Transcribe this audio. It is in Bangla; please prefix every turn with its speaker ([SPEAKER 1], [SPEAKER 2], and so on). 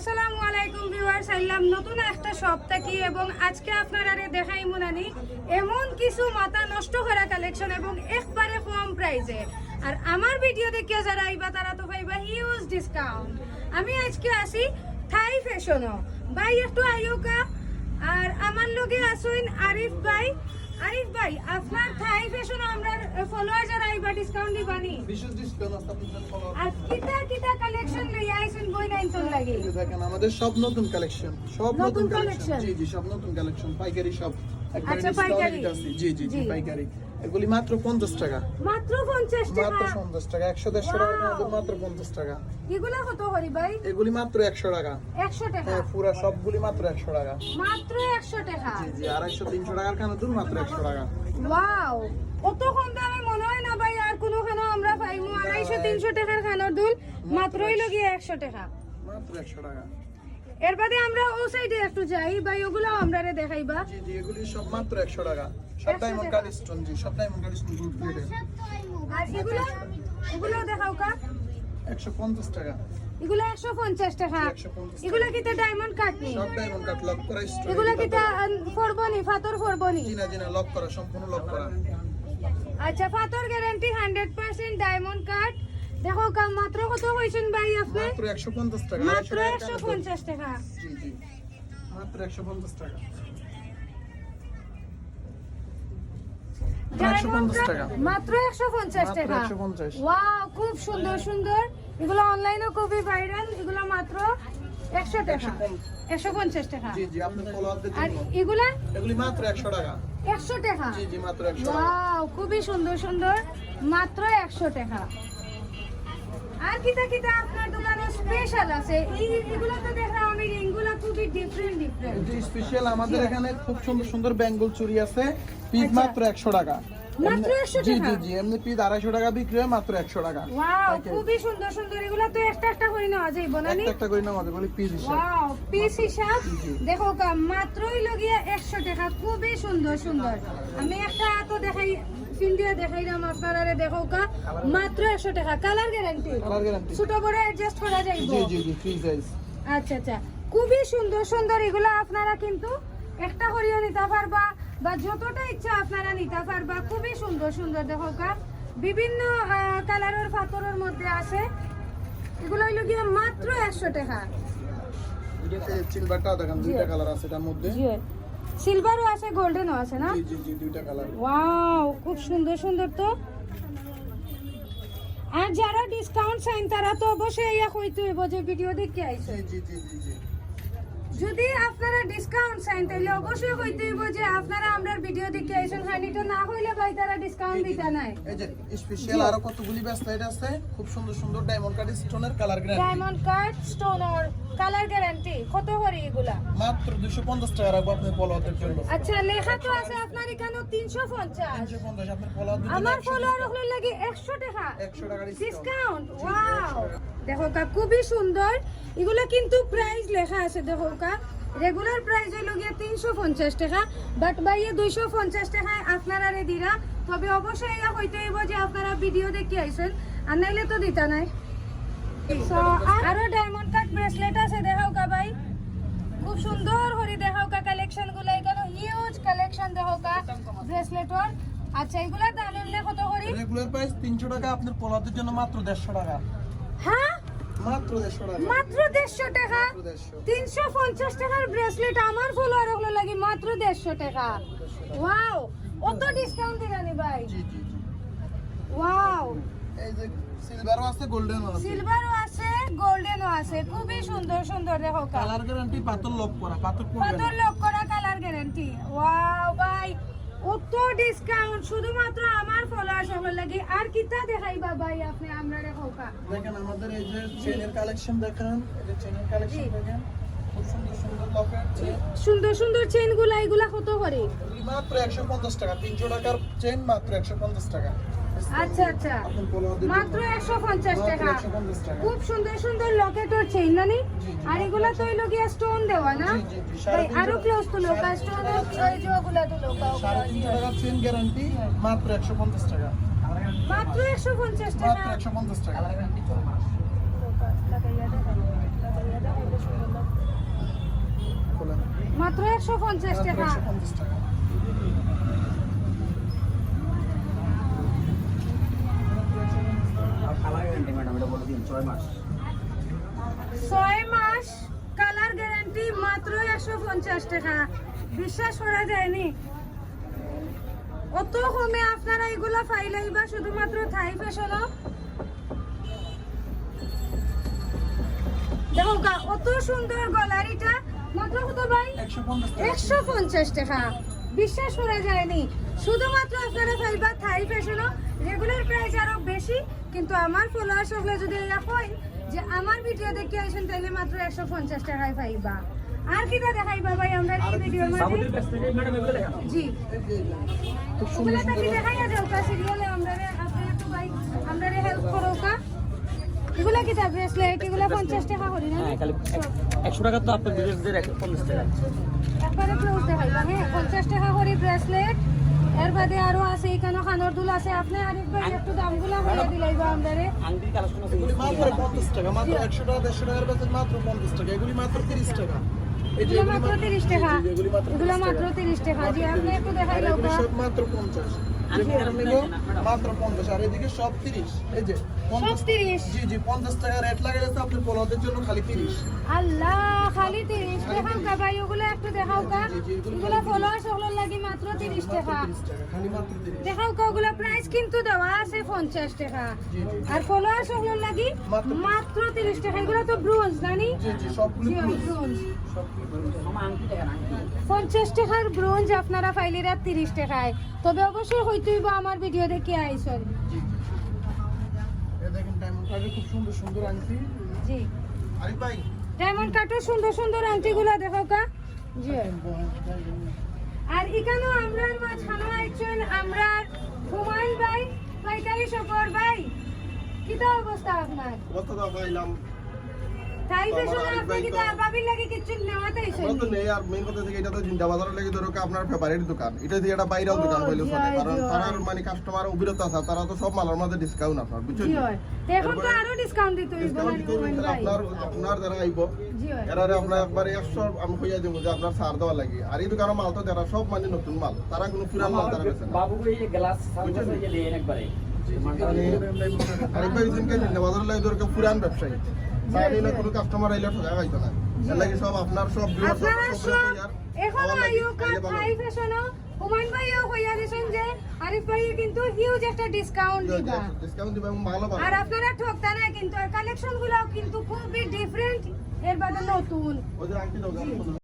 [SPEAKER 1] আসসালামু আলাইকুম ভিউয়ার্স আইলাম নতুন একটা সপ্তাহ কি এবং আজকে আপনারা দেখাই মুনানি এমন কিছু মাথা নষ্ট করা কালেকশন এবং একবারে কম প্রাইসে আর আমার ভিডিও দেখে যারা আইবা তারা তো পাইবা হিউজ ডিসকাউন্ট আমি আজকে আসি থাই ফ্যাশনও ভাই একটু আইওকা আর আমার লগে আসুন আরিফ ভাই। আরিফ ভাই আপনার থাই ফ্যাশন আমরা ফলোয়ার যারা আইবা ডিসকাউন্ট দিবানি
[SPEAKER 2] বিশেষ ডিসকাউন্ট আছে আপনাদের follower
[SPEAKER 1] আর কিতা কিতা কালেকশন লইয়া আইছেন বই লাগে
[SPEAKER 2] দেখেন আমাদের সব নতুন কালেকশন সব
[SPEAKER 1] নতুন
[SPEAKER 2] কালেকশন জি জি সব নতুন কালেকশন পাইকারি সব।
[SPEAKER 1] আচ্ছা, পাইকারি।
[SPEAKER 2] জি জি জি। পাইকারি। এগুলি মাত্র 50 টাকা।
[SPEAKER 1] মাত্র পঞ্চাশ
[SPEAKER 2] মাত্র
[SPEAKER 1] টাকা
[SPEAKER 2] 50 টাকা 100 150 টাকা! মাত্র 50 টাকা।
[SPEAKER 1] এগুলা কত করি ভাই?
[SPEAKER 2] এগুলি মাত্র 100 টাকা।
[SPEAKER 1] একশো টাকা?
[SPEAKER 2] হ্যাঁ পুরো সবগুলি মাত্র 100 টাকা।
[SPEAKER 1] মাত্র একশো টাকা?
[SPEAKER 2] জি জি 250 300 টাকার কানে দূর মাত্র 100 টাকা।
[SPEAKER 1] ওয়াও অত কম দামে মনে হয় না ভাই আর কোনো খানো আমরা পাইমু আড়াইশো তিনশো টাকার খানোর দুল মাত্রই লগিয়ে একশো টাকা।
[SPEAKER 2] মাত্র 100 টাকা।
[SPEAKER 1] এর বাদে আমরা ও সাইডে একটু যাই ভাই ওগুলো আমরা দেখাইবা।
[SPEAKER 2] জি জি এগুলি সব মাত্র 100 টাকা।
[SPEAKER 1] 100
[SPEAKER 2] কাট স্টোন জি কাট স্টোন প্লেটে
[SPEAKER 1] আর এগুলো? এগুলো দেখাও কা।
[SPEAKER 2] 150 টাকা।
[SPEAKER 1] এগুলো একশো পঞ্চাশ টাকা।
[SPEAKER 2] 150
[SPEAKER 1] এগুলো কিতা ডায়মন্ড কাট নেই
[SPEAKER 2] সব ডায়মন্ড কাট লক করা স্টোন
[SPEAKER 1] এগুলো কিতা ফরবনি ফাতর ফরবনি?
[SPEAKER 2] জিনা জিনা লক করা সম্পূর্ণ লক করা।
[SPEAKER 1] আচ্ছা ফাতর guarantee hundred percent diamond card দেখো কাম মাত্র কত হয়েছেন ভাই আপনি?
[SPEAKER 2] মাত্র 150 টাকা।
[SPEAKER 1] মাত্র
[SPEAKER 2] 250
[SPEAKER 1] একশো টাকা।
[SPEAKER 2] জি জি। মাত্র 150 টাকা। 150
[SPEAKER 1] card
[SPEAKER 2] টাকা।
[SPEAKER 1] মাত্র একশো পঞ্চাশ টাকা।
[SPEAKER 2] 150
[SPEAKER 1] ওয়াও খুব সুন্দর সুন্দর। এগুলো অনলাইনে খুবই ভাইরাল এগুলো মাত্র একশো টাকা। একশো পঞ্চাশ। টাকা।
[SPEAKER 2] জি জি আপনার ফলোয়ারদের
[SPEAKER 1] আর এগুলা?
[SPEAKER 2] এগুলি মাত্র 100 টাকা।
[SPEAKER 1] একশো টাকা।
[SPEAKER 2] জি জি মাত্র 100 টাকা।
[SPEAKER 1] ওয়াও খুবই সুন্দর সুন্দর। মাত্র একশো টাকা। আর কিতা কিতা আপনার দোকানে স্পেশাল আছে। এই এগুলো তো দেখলাম আমি রিংগুলো খুবই ডিফারেন্ট ডিফারেন্ট
[SPEAKER 2] স্পেশাল আমাদের এখানে খুব সুন্দর সুন্দর বেঙ্গল চুরি আছে। পিস
[SPEAKER 1] আচ্ছা।
[SPEAKER 2] মাত্র 100 টাকা।
[SPEAKER 1] মাত্র
[SPEAKER 2] এমনি-
[SPEAKER 1] 100
[SPEAKER 2] জি জি জি এমনি পিস 250 টাকা বিক্রি হয় মাত্র 100 টাকা।
[SPEAKER 1] খুবই সুন্দর সুন্দর। এগুলো তো একটা একটা করে নেওয়া নি
[SPEAKER 2] একটা করে নামাতে বলি পিস হিসাব।
[SPEAKER 1] পিস হিসাব? দেখো মাত্রই লগিয়া একশো টাকা। খুবই সুন্দর সুন্দর। আমি একটা তো দেখাই ইন্ডিয়া দেখাইলাম আপনারা দেখো কা মাত্র একশো টাকা। কালার গ্যারান্টি
[SPEAKER 2] কালার গ্যারান্টি
[SPEAKER 1] ছোট বড় অ্যাডজাস্ট করা যাইব।
[SPEAKER 2] জি জি জি ফ্রি সাইজ
[SPEAKER 1] আচ্ছা আচ্ছা। খুবই সুন্দর সুন্দর এগুলো আপনারা কিন্তু একটা করিয়ে নিতে পারবা বা যতটা ইচ্ছা আপনারা নিতে পারবা। খুবই সুন্দর সুন্দর দেখো কা বিভিন্ন কালারের পাথরের মধ্যে আছে। এগুলো হইল গিয়ে মাত্র একশো টাকা।
[SPEAKER 2] সিলভারটা দেখেন দুইটা কালার আছে এটার মধ্যে।
[SPEAKER 1] সিলভারও আছে গোল্ডেনও আছে না? ওয়াও খুব সুন্দর সুন্দর তো। আর যারা ডিসকাউন্ট চাইন তারা তো অবশ্যই ইয়া কইতে হইব যে ভিডিও দেখে আইছে যদি আপনারা ডিসকাউন্ট চাইন তাহলে অবশ্যই কইতে হইব যে আপনারা আমরা ভিডিও দেখে আইছেন হানিটা না হইলে ভাই তারা ডিসকাউন্ট দিতে নাই।
[SPEAKER 2] এই যে স্পেশাল আরও কতগুলি ব্যাসলাইট আছে। খুব সুন্দর সুন্দর ডায়মন্ড কাট স্টোনের colour guarantee
[SPEAKER 1] diamond cut stone আর কালার গ্যারান্টি কত করে এগুলা?
[SPEAKER 2] মাত্র 250 টাকা রাখব আপনার ফলোয়ারদের জন্য।
[SPEAKER 1] আচ্ছা লেখা তো আছে আপনার এখানে তিনশো পঞ্চাশ।
[SPEAKER 2] 350 আপনার ফলোয়ারদের
[SPEAKER 1] আমার ফলোয়ার হলো লাগে একশো টাকা।
[SPEAKER 2] 100 টাকা ডিসকাউন্ট
[SPEAKER 1] ওয়াও দেখো কা খুবই সুন্দর। এগুলো কিন্তু প্রাইস লেখা আছে দেখো কা। রেগুলার প্রাইস হইল গিয়ে তিনশো পঞ্চাশ টাকা। বাট বাইয়ে দুইশো পঞ্চাশ টাকায় আপনারা রে দিরা তবে অবশ্যই ইয়া হইতে হইব যে আপনারা ভিডিও দেখে আইছেন। আর নাইলে তো দিতা নাই। আর- ডায়মন্ড কাট ব্রেসলেট আছে দেখাও কা ভাই খুব সুন্দর করে দেখাও কা কালেকশনগুলো এখানে হিউজ কালেকশন দেখাও কা ব্রেসলেটর আচ্ছা এগুলা উল্লেখ কত করি?
[SPEAKER 2] রেগুলার প্রাইস 300 টাকা আপনার ফলোয়ারদের জন্য মাত্র 150 টাকা।
[SPEAKER 1] হ্যাঁ?
[SPEAKER 2] মাত্র 150 টাকা।
[SPEAKER 1] মাত্র দেড়শো টাকা?
[SPEAKER 2] মাত্র 150
[SPEAKER 1] তিনশো পঞ্চাশ টাকার ব্রেসলেট আমার ফলোয়ার ওগুলো লাগে মাত্র দেড়শো টাকা। ওয়াও অত ডিসকাউন্ট দিলানি ভাই।
[SPEAKER 2] জি জি জি।
[SPEAKER 1] ওয়াও
[SPEAKER 2] এই যে সিলভারও আছে গোল্ডেনও আছে।
[SPEAKER 1] সিলভারও আছে গোল্ডেনও আছে। খুবই সুন্দর সুন্দর দেখো
[SPEAKER 2] কালার গ্যারান্টি পাতল লক করা
[SPEAKER 1] পাথর
[SPEAKER 2] না।
[SPEAKER 1] লক করা কালার গ্যারান্টি ওয়াও ভাই! অত ডিসকাউন্ট শুধুমাত্র আমার ফলোয়ার সকল লাগে। আর কিতা দেখাইবা ভাই আপনি আমরা কা
[SPEAKER 2] দেখেন আমাদের এই যে চেনের কালেকশন দেখেন এই যে চেনের কালেকশন দেখেন সুন্দর সুন্দর
[SPEAKER 1] চেনগুলা এগুলা কত করে?
[SPEAKER 2] মাত্র 150 টাকা 300 টাকার চেন মাত্র 150 টাকা।
[SPEAKER 1] আচ্ছা আচ্ছা। মাত্র একশো পঞ্চাশ টাকা।
[SPEAKER 2] 150 টাকা।
[SPEAKER 1] খুব সুন্দর সুন্দর চেইন
[SPEAKER 2] জি, জি।
[SPEAKER 1] আর এগুলা তো হইল গিয়া স্টোন দেওয়া না? ভাই, আরও ক্লোজ তো লোকা স্টোন ওই যে ওগুলা তো লোকা
[SPEAKER 2] সাড়ে তিনশো টাকার গ্যারান্টি মাত্র 150 টাকা
[SPEAKER 1] মাত্র একশো পঞ্চাশ
[SPEAKER 2] মাত্র 150 টাকা?
[SPEAKER 1] লোকা, লাগাইয়া দেখাইলো, লাগাইয়া দেখাইলো সুন্দর মাত্র একশো পঞ্চাশ টাকা।
[SPEAKER 2] একশো পঞ্চাশ টাকা।
[SPEAKER 3] কালার গ্যারান্টি ম্যাডাম এটা বলে দিন ছয় মাস।
[SPEAKER 1] ছয় মাস কালার গ্যারান্টি মাত্র একশো পঞ্চাশ টাকা। বিশ্বাস করা যায়নি। অত কমে আপনারা এগুলা ফাইলাই বা শুধুমাত্র থাই ফ্যাশনও দেখো অত সুন্দর গলারিটা মাত্র কত ভাই?
[SPEAKER 2] একশো পঞ্চাশ টাকা।
[SPEAKER 1] বিশ্বাস করা যায়নি। শুধুমাত্র আপনারা ফাইবা থাই ফ্যাশনও রেগুলার প্রাইস আরও বেশি। কিন্তু আমার ফলোয়ার সকলে যদি এরা কয় যে আমার ভিডিও দেখে আসেন তাহলে মাত্র একশো পঞ্চাশ টাকায় পাইবা আর কিটা দেখাইবা ভাই আমরা এই ভিডিওর মধ্যে জি। ওগুলা তাকে দেখাইয়া যাও কা সিরিয়ালে আমরা আপনি একটু ভাই আমরা রে হেল্প করো কা। এগুলা কিটা ব্রেসলেট এগুলা পঞ্চাশ টাকা করি না?
[SPEAKER 3] হ্যাঁ খালি একশো টাকা তো আপনার বিদেশদের পঞ্চাশ টাকা।
[SPEAKER 1] একবারে ক্লোজ দেখাইবা হ্যাঁ পঞ্চাশ টাকা করে ব্রেসলেট এর বাদে আরও আছে এখানে খানোর দুল আছে। আপনি আরিফ ভাই একটু দামগুলা বলে দিলাইবা আমাদের।
[SPEAKER 3] আংটির কালেকশন আছে।
[SPEAKER 2] এগুলি মাত্র পঞ্চাশ টাকা মাত্র একশো টাকা দেড়শো টাকার বেতন মাত্র পঞ্চাশ টাকা। এগুলি মাত্র তিরিশ টাকা।
[SPEAKER 1] এগুলো মাত্র তিরিশ টাকা।
[SPEAKER 2] জি, জি, এগুলি মাত্র
[SPEAKER 1] এগুলো
[SPEAKER 2] 30
[SPEAKER 1] মাত্র
[SPEAKER 2] টাকা।
[SPEAKER 1] জি আপনি একটু
[SPEAKER 2] দেখাই
[SPEAKER 1] দাও।
[SPEAKER 2] সব মাত্র পঞ্চাশ।
[SPEAKER 3] আমি
[SPEAKER 2] যেগুলো নিব। মাত্র পঞ্চাশ আর এদিকে সব তিরিশ এই যে পঞ্চাশ
[SPEAKER 1] তিরিশ
[SPEAKER 2] জি জি পঞ্চাশ টাকা রেট লাগে যাচ্ছে আপনার পোলাওদের জন্য খালি তিরিশ।
[SPEAKER 1] আল্লাহ খালি তিরিশ। দেখাও কা ভাই ওগুলো একটু দেখাও কা।
[SPEAKER 2] জি, জি, এগুলো
[SPEAKER 1] এগুলো ফলোয়ার সকলের লাগি মাত্র তিরিশ টাকা
[SPEAKER 2] তিরিশ টাকা। খালি মাত্র তিরিশ।
[SPEAKER 1] দেখাও কা ওগুলো প্রাইস কিন্তু দেওয়া আছে পঞ্চাশ টাকা। আর ফলোয়ার সকলের লাগি
[SPEAKER 2] মাত্র-
[SPEAKER 1] মাত্র তিরিশ টাকা। এগুলো তো ব্রোঞ্জ জানি?
[SPEAKER 2] জি জি সবগুলি
[SPEAKER 1] জি
[SPEAKER 2] plus।
[SPEAKER 1] ব্রোঞ্জ পঞ্চাশ টাকার ব্রোঞ্জ আপনারা ফাইলিরা তিরিশ টাকায়। তবে অবশ্যই হইতেই বা আমার ভিডিও দেখে
[SPEAKER 2] এ দেখেন ডায়মন্ড খুব সুন্দর সুন্দর আংটি।
[SPEAKER 1] জি।
[SPEAKER 2] আরিফ ভাই।
[SPEAKER 1] ডায়মন্ড কাটের সুন্দর সুন্দর আংটিগুলো দেখো কা। জি। আর এখানেও আমরা মাঝখানে আইছেন আমরা হুমায়ুন ভাই পাইকারি সফর ভাই। কিতা অবস্থা আপনার?
[SPEAKER 2] অবস্থা
[SPEAKER 1] তাই
[SPEAKER 2] তো- আপনার ফেভারিট দোকান। এটা দিয়ে এটা বাইরেও দোকান হইল কারণ তারা মানে কাস্টমার অবিরত আছে তারা তো সব মালের মধ্যে ডিসকাউন্ট আপনার বুঝছেন
[SPEAKER 1] জি তো এখন তো আরও ডিসকাউন্ট দিতে হইব
[SPEAKER 2] ডিসকাউন্ট দিতে হবে,
[SPEAKER 1] হুমায়ুন ভাই
[SPEAKER 2] আপনার আপনার যারা আইব এরারে আপনার একবার একশো আমি কইয়া দেবো যে আপনার সার দেওয়া লাগে। আর এই দোকানের মাল তো তারা সব মানে নতুন মাল তারা কোনো পুরান মাল তারা বেছে না।
[SPEAKER 3] বাবু এই গ্লাস সামনে থেকে দেন একবারে।
[SPEAKER 2] মানে ভাই দিনকে জিন্দা বাজারের লাগে পুরান ব্যবসায়ী। না কোনো কাস্টমার আইলে ঠকা গাইতো না। এর লাগে সব আপনার সব সব
[SPEAKER 1] আপনারা
[SPEAKER 2] সব
[SPEAKER 1] সব এখন হুমায়ুন ভাইও কইয়া দিছেন যে আরিফ ভাই কিন্তু হিউজ একটা ডিসকাউন্ট দিবা।
[SPEAKER 2] ডিসকাউন্ট দিবা মালও ভালো
[SPEAKER 1] আর আপনারা ঠকতা না কিন্তু কালেকশনগুলো কিন্তু খুবই ডিফারেন্ট এর বাদে নতুন।
[SPEAKER 2] ওদের দাও।